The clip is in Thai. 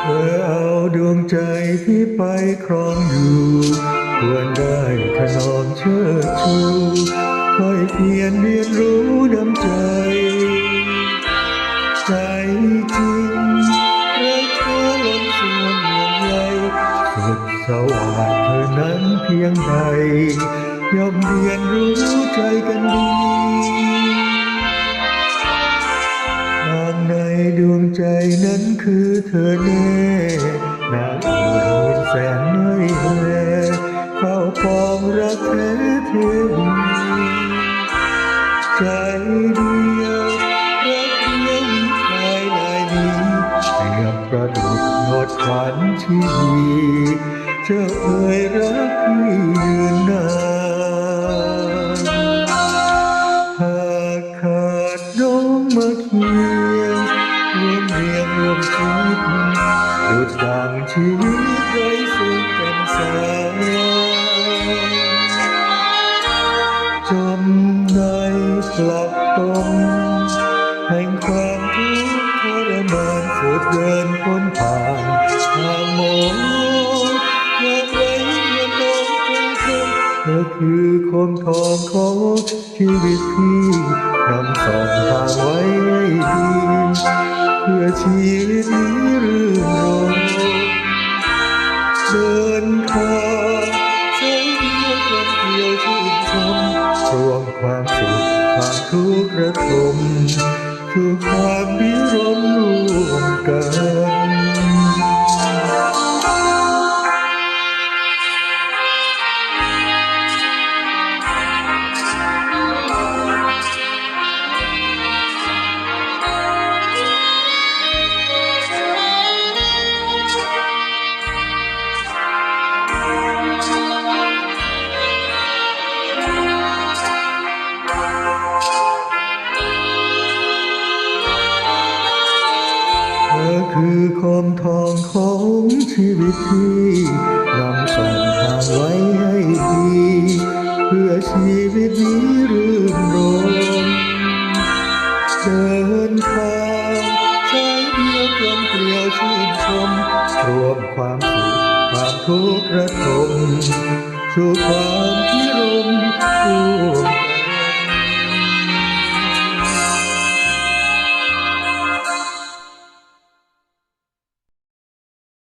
เธอเอาดวงใจที่ไปครองอยู่ควรได้ถนอมเชิดชูค่อยเพียรเรียนรู้น้ำใจ ใจจริงรักเธอล้นส่วนห่วงใยสุดสว่างเธอนั้นเพียงใดย่อมเรียนรู้ใจกันดี ใจนั้นคือเธอแน่นางเอ๋ยแสนไม่แลเฝ้าปองรักแท้เทวีใจเดียวรักเดียวมีใครลายนี้เปรียบประดุจโนดขวัญชีวีเจ้าเอ่ยรักพี่ยืนนาน รวมเรียงรวมคิดดุดดังชีวิตไร้สุขกันสายจมในกลับตมแห่งความทุกข์ทรมานสุดเดินพ้นผ่านทางโมงอยากไว้เงินน้องใจเธอเธอคือโคมทองของชีวิตพี่นำสองทางไว้ให้ดี เพื่อชีวิตนี้รื่นรมเดินทางใช้เพียงคนเดียวชื่นชมรวงความสุขความทุกข์ระทมคือความดี คือโคมทองของชีวิตที่นำส่งทางไว้ให้ดี เพื่อชีวิตนี้รื่นรมเดินทางใจเดียวกลมเกลียวชื่นชม รวมความสุขความทุกข์ระทมสู่ความพิรมร่ว